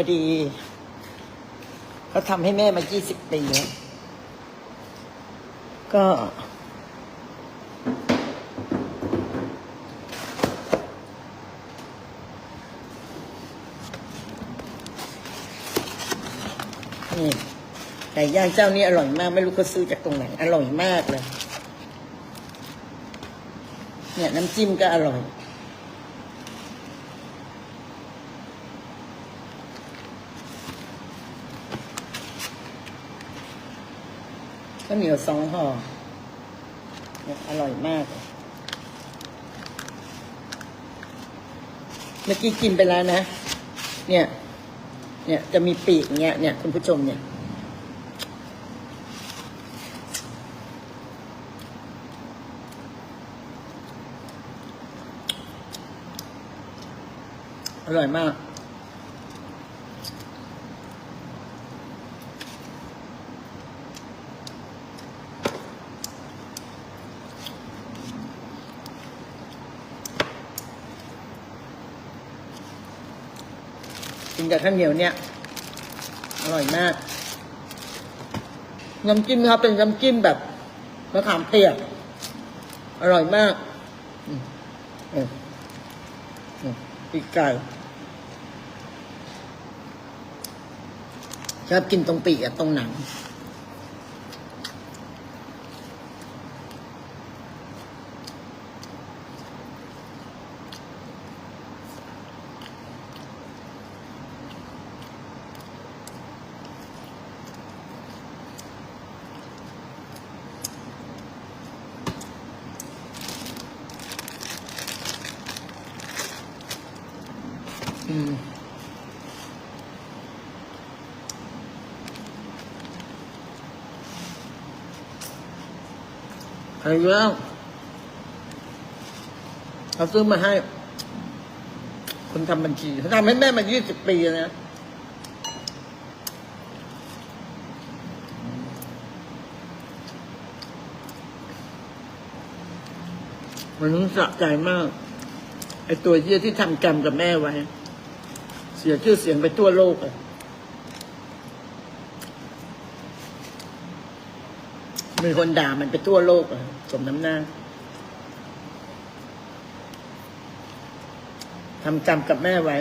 อดีเขาทำให้แม่มา 20 ปีแล้วก็ นี่ไก่ย่างเจ้านี้อร่อยมาก ไม่รู้เขาซื้อจากตรงไหน อร่อยมากเลย เนี่ย น้ำจิ้มก็อร่อย ข้าวเหนียวสองห่อเนี่ยอร่อยมาก เมื่อกี้กินไปแล้วนะ เนี่ย เนี่ยจะมีปีกเงี้ย เนี่ยคุณผู้ชมเนี่ย อร่อยมาก กับข้าวเหนียวเนี่ย อร่อยมาก น้ำจิ้มเขาเป็นน้ำจิ้มแบบมะขามเปียก อร่อยมากอีกไก่ชอบกินตรงปีกอะตรงหนัง อะไรเยอะเขาซื้อมาให้ คนทำบัญชีเขาทำให้แม่มา20ปีแล้วนะมันรู้สะใจมาก ไอ้ตัวเยี่ยที่ทำกรรมกับแม่ไว้ เสียชื่อเสียงไปทั่วโลกอะ มีคนด่ามันไปทั่วโลกอะสมน้ำหน้าทำจำกับแม่ไว้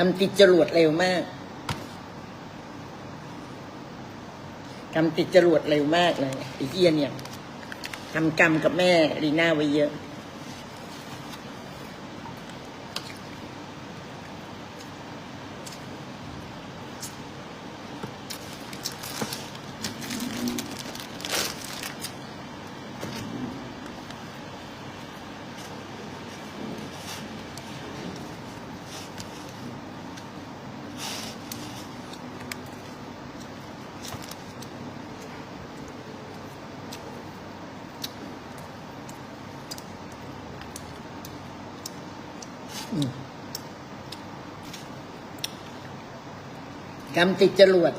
กรรมติดจรวดเร็วมาก กรรมติดจรวดเร็วมากเลยไอ้เอี้ยเนี่ยทำกรรมกับแม่ลีน่าไว้เยอะ กรรมติดจรวด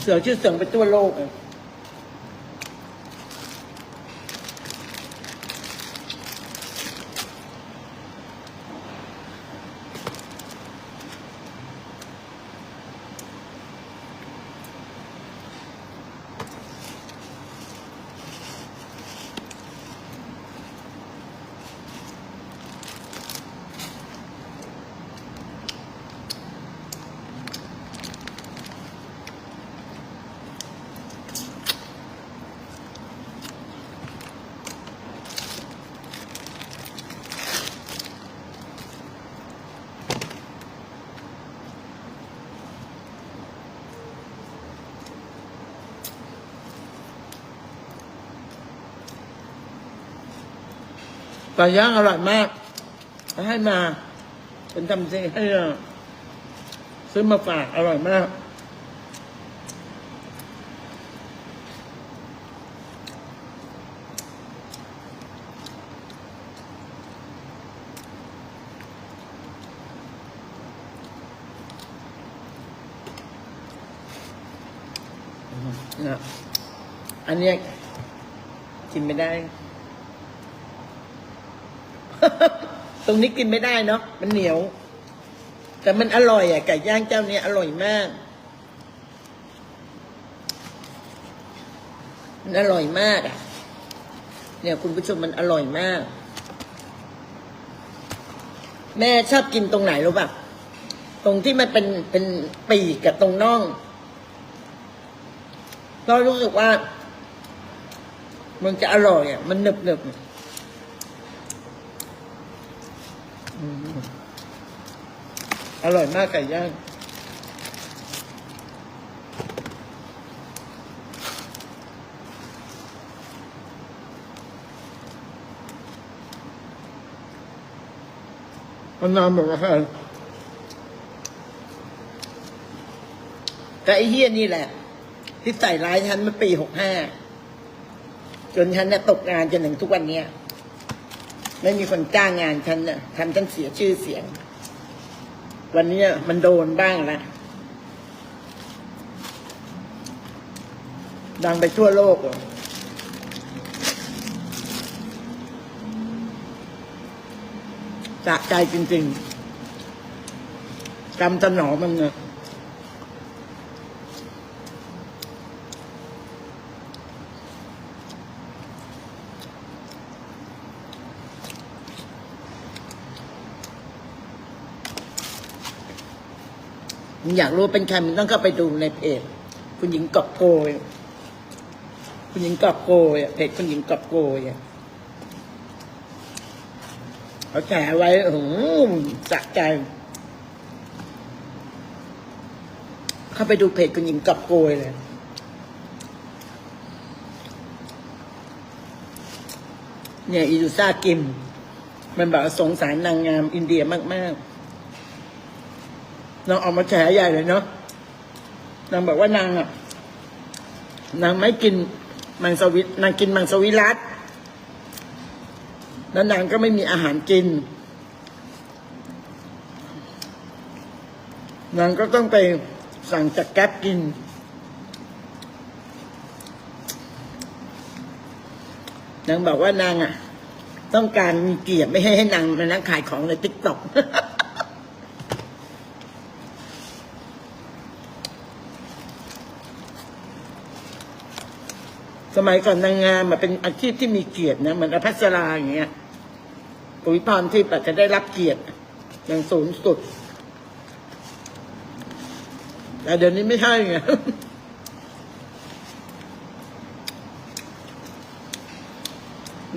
เสือชื่อเสืองไปทั่วโลกอะ ลาย่างอร่อยมากเขาให้มาเป็นทำซีให้อะซื้อมาฝากอร่อยมากนะอันเนี้ยกินไม่ได้ ตรงนี้กินไม่ได้เนาะมันเหนียว แต่มันอร่อยอะไก่ย่างเจ้าเนี้ยอร่อยมาก มันอร่อยมากอะเนี่ยคุณผู้ชมมันอร่อยมาก แม่ชอบกินตรงไหนรู้ป่ะตรงที่มันเป็นเป็นปีกกับตรงน่องเรารู้สึกว่า มันจะอร่อยอะ มันหนึบหนึบ อร่อยมากไก่ย่างมันนานแบบว่าแต่ไอ้เฮียนี่แหละ ที่ใส่ร้ายฉันเมื่อปีหกห้าจนฉันเนี่ยตกงานจนถึงทุกวันเนี้ย ไม่มีคนจ้างงานฉันเนี่ยทำฉันเสียชื่อเสียง วันนี้มันโดนบ้างละดังไปทั่วโลกเลยสะใจจริงๆกำตนอมมันเนี่ย อยากรู้เป็นใครมึงต้องเข้าไปดูในเพจคุณหญิงกอบโกย คุณหญิงกอบโกยเพจคุณหญิงกอบโกยเขาแฉไว้โอ้โหสะใจ เข้าไปดูเพจคุณหญิงกอบโกยเลยเนี่ยอีดูซ่ากิม มันบอกสงสารนางงามอินเดียมาก ๆ นางออกมาแฉใหญ่เลยเนาะนางบอกว่านางอะนางไม่กินมังสวิตนางกินมังสวิรัตแล้วนางก็ไม่มีอาหารกิน นางก็ต้องไปสั่งจากแก๊ปกิน นางบอกว่านางอะ ต้องการมีเกียรติไม่ให้ให้นางมานั่งขายของในติ๊กต็อก สมัยก่อนนางงามมันเป็นอาชีพที่มีเกียรตินะเหมือนอภัสราอย่างเงี้ยปุ๋ยพรที่ปัจจะได้รับเกียรติอย่างสูงสุด แต่เดี๋ยวนี้ไม่ใช่ไง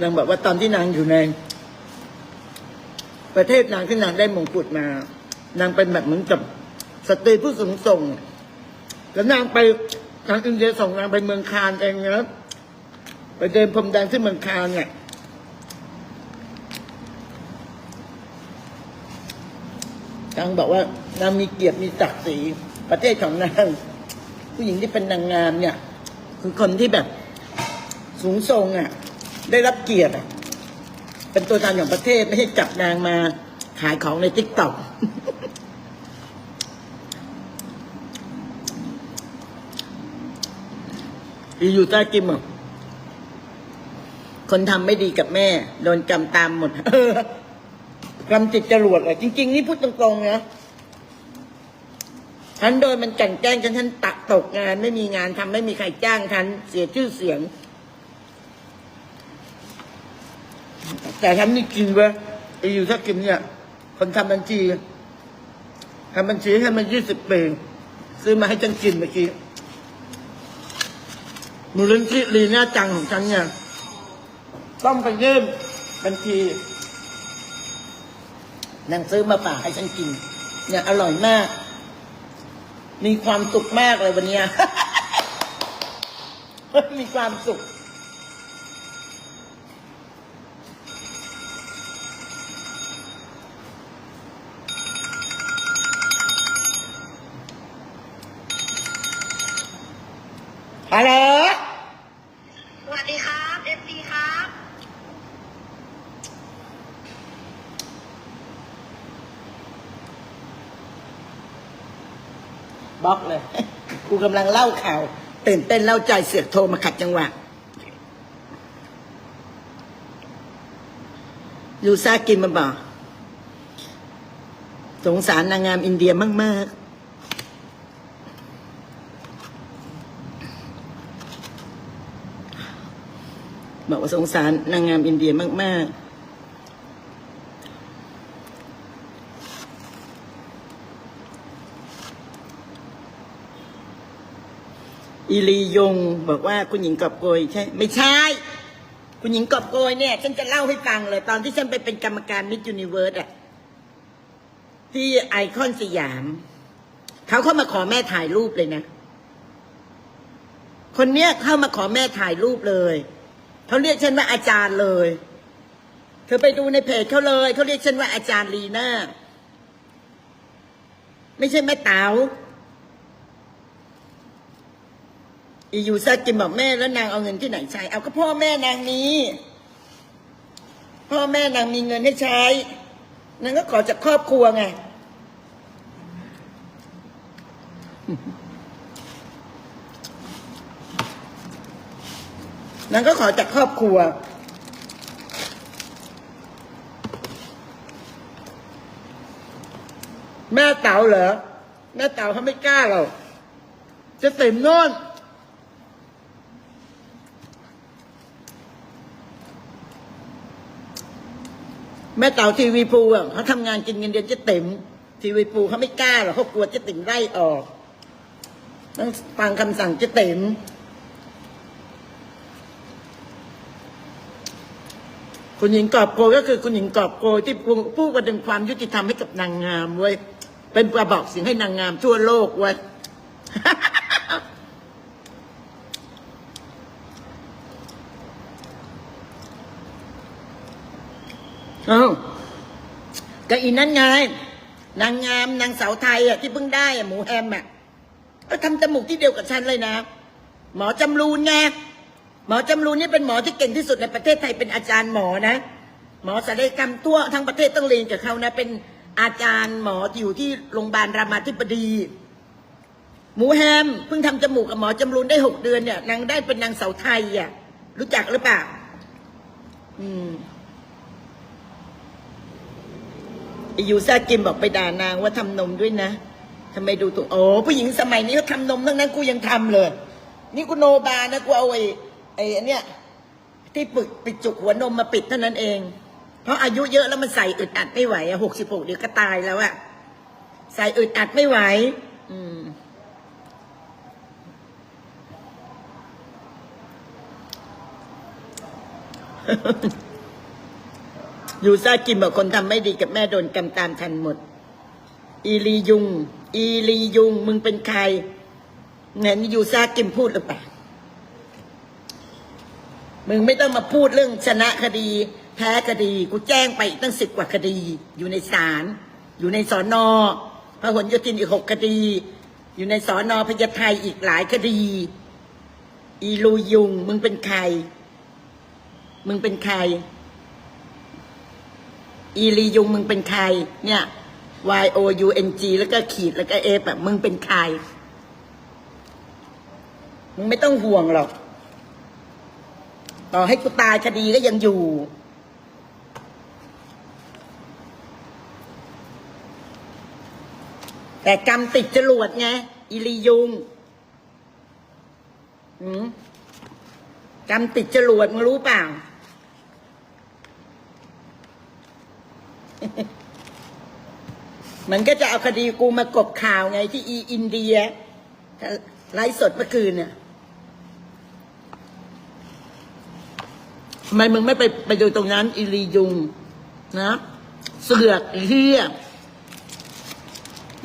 นางบอกว่าตอนที่นางอยู่ใน ประเทศนางที่นางได้มงกุฎมา นางเป็นแบบเหมือนกับสตรีผู้สูงส่ง แล้วนางไปทางอินเดียส่งนางไปเมืองคานเองนะ ไปเดินพรมแดงที่เมืองคานเนี่ยนางบอกว่านางมีเกียรติมีศักดิ์ศรีประเทศของนางผู้หญิงที่เป็นนางงามเนี่ย คือคนที่แบบ สูงส่งอะ ได้รับเกียรติอะ เป็นตัวแทนของประเทศไม่ใช่จับนางมาขายของในติ๊กต็อกอีอยู่ใต้กิมอะ คนทำไม่ดีกับแม่ โดนกรรมตามหมด เออกรรมจิตจรวดเลยจริง ๆ นี่พูดตรงๆนะฉันโดนมันกันแกล้งฉันฉันตักตกงาน ไม่มีงานทำไม่มีใครจ้างฉันเสียชื่อเสียง แต่ฉันนี่กินเว้ยไอ้อยู่ถ้ากินเนี่ย คนทำบัญชีทำบัญชีให้มันยี่สิบปีซื้อมาให้ฉันกินเมื่อกี้มูลนิธิลีน่าจังของฉันเนี่ย ต้องไปยื่นบัญชีนางซื้อมาฝากให้ฉันกินเนี่ยอร่อยมาก มีความสุขมากเลยวันนี้มีความสุข ฮัลโหล กูกำลังเล่าข่าวตื่นเต้นเล่าใจเสือกโทรมาขัดจังหวะยูซากินมาบอกสงสารนางงามอินเดียมาก ๆบอกว่าสงสารนางงามอินเดียมาก ๆ อีลียงบอกว่าคุณหญิงกอบโกยใช่ ไม่ใช่ คุณหญิงกอบโกยเนี่ย ฉันจะเล่าให้ฟังเลย ตอนที่ฉันไปเป็นกรรมการมิส s u นิเวิร์สอะที่ไอคอนสยาม เขาเข้ามาขอแม่ถ่ายรูปเลยนะ คนเนี้ยเข้ามาขอแม่ถ่ายรูปเลยเขาเรียกฉันว่าอาจารย์เลย เธอไปดูในเพจเขาเลยเขาเรียกฉันว่าอาจารย์ลีน่าไม่ใช่แม่เต๋า อียูซากินบอกแม่แล้วนางเอาเงินที่ไหนใช้ เอาก็พ่อแม่นางมีพ่อแม่นางมีเงินให้ใช้นางก็ขอจากครอบครัวไงนางก็ขอจากครอบครัว แม่เต๋าเหรอแม่เต๋าเขาไม่กล้าหรอกจะเต็มโน่น แม่เต่าทีวีภูอะเขาทำงานกินเงินเดือนเจะเต็มทีวีภูเขาไม่กล้าหรอกเขากลัวเจะติ๋มไล่ออกต้องฟังคำสั่งเจะเต็มคุณหญิงกอบโกยก็คือคุณหญิงกอบโกยที่พูดประเด็นความยุติธรรมให้กับนางงามเว้ยเป็นกระบอกเสียงให้นางงามทั่วโลกเว้ย เอ้าก็อีนั่นไง นางงามนางสาวไทยอะที่เพิ่งได้อะหมูแฮมอะก็ทำจมูกที่เดียวกับฉันเลยนะ หมอจำรูนไงหมอจำรูนนี่เป็นหมอที่เก่งที่สุดในประเทศไทยเป็นอาจารย์หมอนะ หมอศัลยกรรมทั่วทั้งประเทศต้องเรียนกับเขานะ เป็นอาจารย์หมอที่อยู่ที่โรงพยาบาลรามาธิบดี หมูแฮมเพิ่งทำจมูกกับหมอจำรูนได้หกเดือนเนี่ยนางได้เป็นนางสาวไทยอะรู้จักหรือเปล่าอืม ไอยูซากิมบอกไปด่านางว่าทำนมด้วยนะทำไมดูตัวโอ้ผู้หญิงสมัยนี้เขาทำนมทั้งนั้นกูยังทำเลย นี่กูโนบานะกูเอาไอ้ไอ้เนี้ยที่ปิดปิดจุกหัวนมมาปิดเท่านั้นเอง เพราะอายุเยอะแล้วมันใส่อึดอัดไม่ไหวอะหกสิบหกเดี๋ยวก็ตายแล้วอะใส่อึดอัดไม่ไหว อืม ยูซากิมบอกคนทำไม่ดีกับแม่โดนกรรมตามทันหมด อีลียุง อีลียุง มึงเป็นใครเนี่ยนี่ยูซากิมพูดหรือเปล่ามึงไม่ต้องมาพูดเรื่องชนะคดี แพ้คดี กูแจ้งไปตั้งสิบกว่าคดี อยู่ในศาลอยู่ในสอนอพหลโยธินอีกหกคดี อยู่ในสอนอพญาไทอีกหลายคดี อีลูยุง มึงเป็นใคร มึงเป็นใคร อีลียุงมึงเป็นใคร เนี่ย Y O U N G แล้วก็ขีดแล้วก็เอฟอะมึงเป็นใคร มึงไม่ต้องห่วงหรอก ต่อให้กูตายคดีก็ยังอยู่ แต่กรรมติดจรวดไง อีลียุงกรรมติดจรวดมึงรู้เปล่า มันก็จะเอาคดีกูมากบข่าวไงที่อีอินเดียไลฟ์สดเมื่อคืนเนี่ยทำไมมึงไม่ไปไปดูตรงนั้นอีลียุง นะ เสือกไอ้เฮีย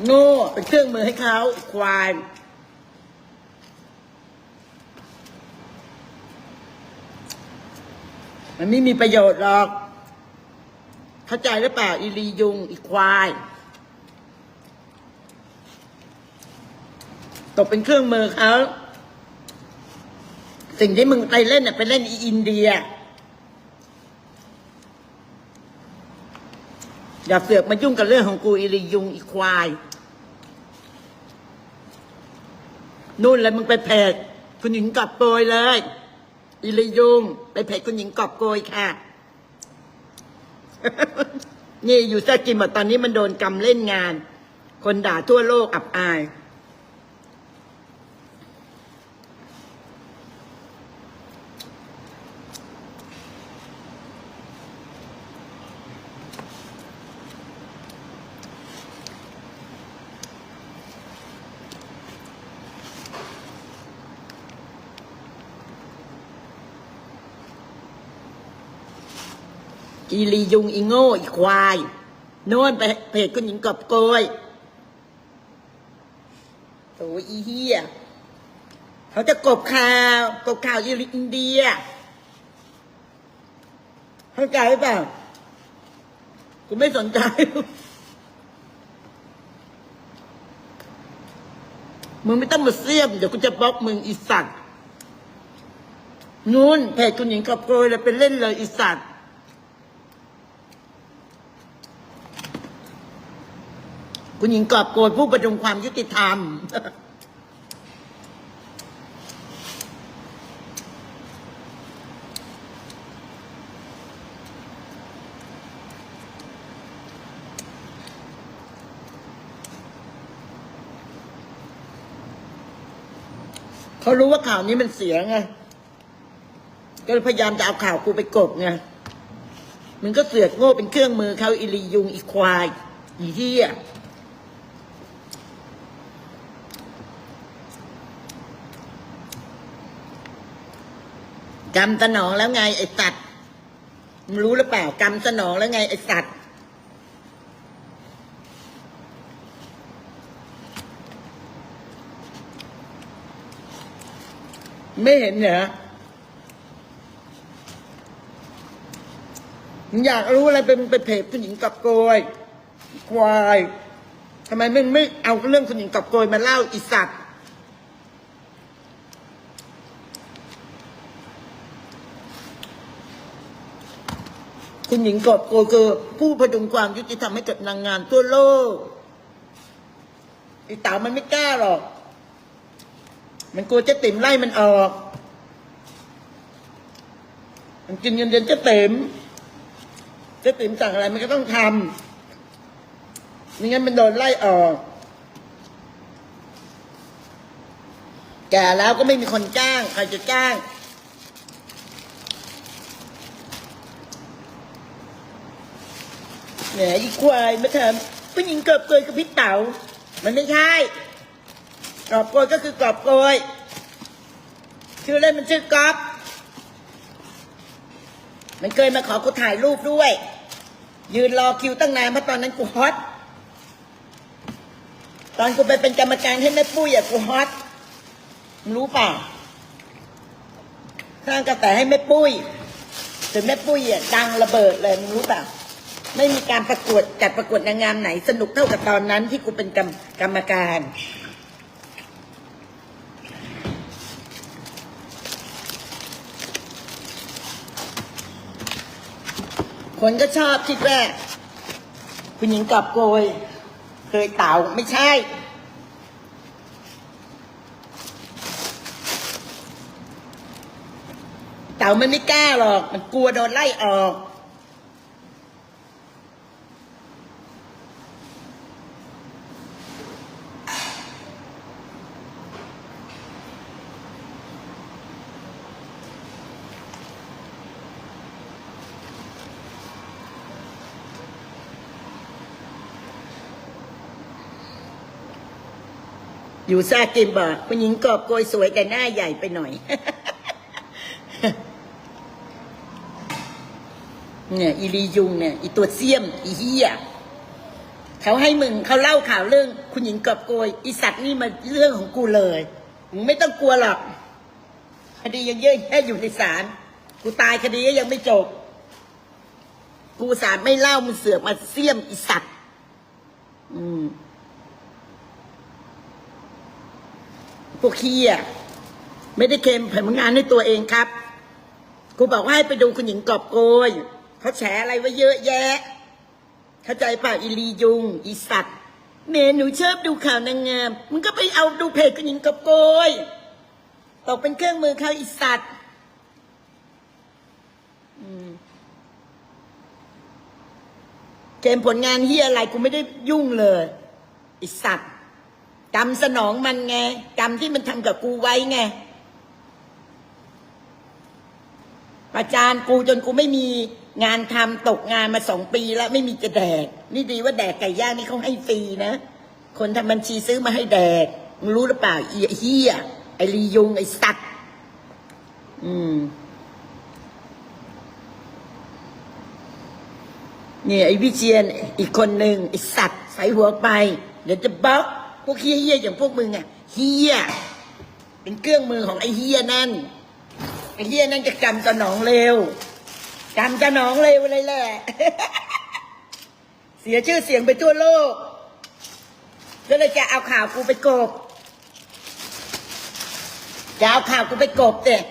โง่เป็นเครื่องมือให้เขาควายมันไม่มีประโยชน์หรอก เข้าใจหรือเปล่า อีลียุง อีควาย ตกเป็นเครื่องมือเขาสิ่งที่มึงไปเล่นน่ะไปเล่นอีอินเดีย อย่าเสือกมายุ่งกับเรื่องของกูอิริยุง อีควาย นู่นเลยมึงไปเพจคุณหญิงกอบโกยเลยอิริยุง ไปเพจคุณหญิงกอบโกยค่ะ นี่อยู่แท้กินหมดตอนนี้มันโดนกรรมเล่นงาน คนด่าทั่วโลกอับอาย อีลียุงอีโง่อีควาย โน่นไปเพจคุณหญิงกอบโกยโถอีเฮียเขาจะกบข่าวกบข่าวอีลิอินเดียเข้าใจหรือเปล่ากูไม่สนใจมึงไม่ต้องมาเสียมเดี๋ยวกูจะบล็อกมึงอีสัตว์นู่นเพจคุณหญิงกอบโกยเลยไปเล่นเลยอีสัตว์ คุณหญิงกอบโกยผู้ประดุงความยุติธรรม เขารู้ว่าข่าวนี้มันเสียไง ก็พยายามจะเอาข่าวกูไปกบไง มึงก็เสือกโง่เป็นเครื่องมือเขาอิลียุงอีควายอีเหี้ย กรรมสนองแล้วไง ไอ้สัตว์มึงรู้หรือเปล่ากรรมสนองแล้วไง ไอ้สัตว์ไม่เห็นเหรอมึงอยากรู้อะไรเป็นไปเพจผู้หญิงกับโกยควายทำไมมึงไม่เอาเรื่องผู้หญิงกับโกยมาเล่าอีสัตว์ คุณหญิงกอบโกยคือผู้พดุงความยุติธรรมให้กับนางงามทั่วโลกไอ้เต๋ามันไม่กล้าหรอก มันกลัวเจะติ๋มไล่มันออก มันกินเงินเดือนเจะติ๋มเจะติ๋มสั่งอะไรมันก็ต้องทำไม่งั้นมันโดนไล่ออก แก่แล้วก็ไม่มีคนจ้าง ใครจะจ้าง แหมอีควายมาทำผู้หญิงกอบโกยกับพี่เต๋ามันไม่ใช่กอบโกยก็คือกอบโกยชื่อเล่นมันชื่อกอบมันเคยมาขอกูถ่ายรูปด้วย ยืนรอคิวตั้งนานเพราะตอนนั้นกูฮอตตอนกูไปเป็นกรรมการให้แม่ปุ้ยอะกูฮอตรู้เปล่าสร้างกระแสให้แม่ปุ้ยถึงแม่ปุ้ยอะดังระเบิดเลยมึงรู้เปล่า ไม่มีการประกวดจัดประกวดนางงามไหน สนุกเท่ากับตอนนั้นที่กูเป็นกรรมกรรมการ คนก็ชอบคิดว่าคุณหญิงกอบโกย เคยเต่าไม่ใช่เต่ามันไม่กล้าหรอก มันกลัวโดนไล่ออก อยู่ซากิมบอกคุณหญิงกอบโกยสวยแต่หน้าใหญ่ไปหน่อย เนี่ยอีลียุงเนี่ยอีตัวเสี้ยม อีเหี้ยเขาให้มึงเขาเล่าข่าวเรื่อง คุณหญิงกอบโกย อีสัตว์นี่มันเรื่องของกูเลยมึงไม่ต้องกลัวหรอกคดียังเยอะแค่อยู่ในศาลกูตายคดียังไม่จบ กูศาลไม่เล่ามึงเสือกมาเสี้ยมอีสัตว์อืม พวกขี้อะไม่ได้เค็มผลงานให้ตัวเองครับกูบอกว่าให้ไปดูคุณหญิงกอบโกยเขาแฉอะไรไว้เยอะแยะ เข้าใจเปล่าอีลียุง อีสัตว์เมหนูชอบดูข่าวนางงามมึงก็ไปเอาดูเพจคุณหญิงกอบโกยตกเป็นเครื่องมือเขาอีสัตว์อืมเกมผลงานเฮียอะไรกูไม่ได้ยุ่งเลยไอีสัตว์ กรรมสนองมันไง กรรมที่มันทำกับกูไว้ไงประจานกูจนกูไม่มีงานทำตกงานมาสองปีแล้วไม่มีจะแดก นี่ดีว่าแดกไก่ย่างนี่เขาให้ฟรีนะ คนทำบัญชีซื้อมาให้แดกมึงรู้หรือเปล่าอีเฮียไอลียุงไอสัตว์อืมเนี่ยไอวิเชียนอีกคนหนึ่งไอสัตว์ใส่หัวไป เดี๋ยวจะบล็อก พวกเฮียเฮียอย่างพวกมึงอะเฮียเป็นเครื่องมือของไอเฮียนั่นไอ้เฮียนั่นจะกำสนองเร็วกำสนองเร็วเลยแหละ เสียชื่อเสียงไปทั่วโลกก็เลยจะเอาข่าวกูไปกบจะเอาข่าวกูไปกบเด็ก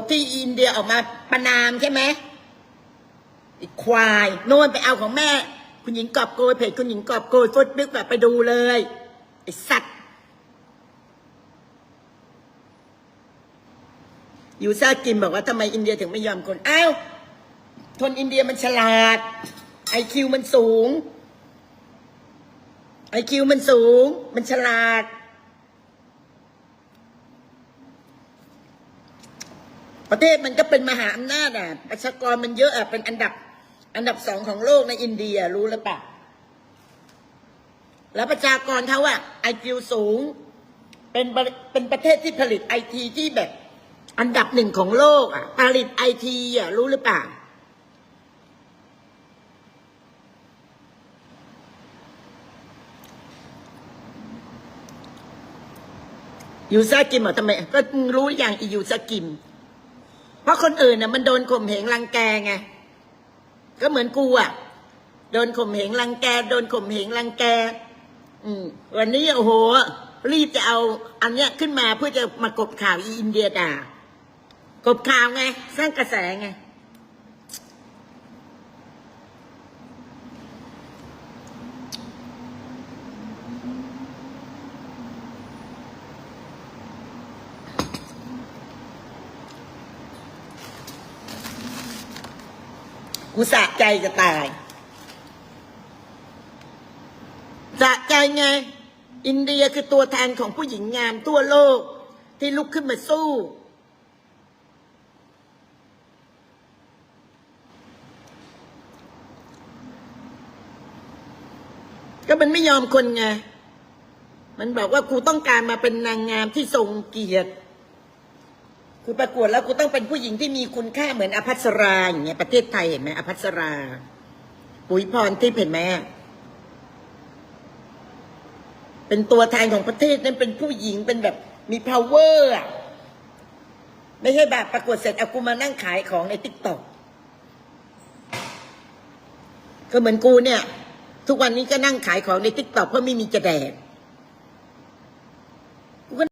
บที่อินเดียออกมาประนามใช่ไหมไอ้ควายโน่นไปเอาของแม่ คุณหญิงกอบโกยเพจคุณหญิงกอบโกยฟดนึกแบบไปดูเลย ไอ้สัตว์ ยูซากิมบอกว่าทำไมอินเดียถึงไม่ยอมคนอ้าวคนอินเดียมันฉลาด ไอคิวมันสูง ไอคิวมันสูง มันฉลาด ประเทศมันก็เป็นมหาอำนาจอะ ประชากรมันเยอะอะ เป็นอันดับ อันดับสองของโลกในอินเดียรู้หรือเปล่า แล้วประชากรเขาอะไอคิวสูง เป็นเป็นประเทศที่ผลิตไอทีที่แบบอันดับหนึ่งของโลกอะผลิตไอทีอะรู้หรือเปล่ายูซากิมเหรอทำไมก็รู้อย่างอียูซากิม เพราะคนอื่นน่ะมันโดนข่มเหงรังแกไงก็เหมือนกูอะ โดนข่มเหงรังแก โดนข่มเหงรังแก อืมวันนี้โอ้โห รีบจะเอาอันเนี้ยขึ้นมาเพื่อจะมากบข่าวอีอินเดียด่ากบข่าวไง สร้างกระแสไง กูสะใจจะตาย สะใจไง อินเดียคือตัวแทนของผู้หญิงงามทั่วโลก ที่ลุกขึ้นมาสู้ ก็มันไม่ยอมคนไง มันบอกว่ากูต้องการมาเป็นนางงามที่ทรงเกียรติคือประกวดแล้วกูต้องเป็นผู้หญิงที่มีคุณค่าเหมือนอภัสราอย่างเงี้ยประเทศไทยเห็นไหมอภัสรา ปุ๋ยพรทิพย์เห็นไหม เป็นตัวแทนของประเทศนั้นเป็นผู้หญิงเป็นแบบมี power อะไม่ใช่แบบประกวดเสร็จเอากูมานั่งขายของในติ๊กต็อกก็เหมือนกูเนี่ย ทุกวันนี้ก็นั่งขายของในติ๊กต็อกเพราะไม่มีจะแดก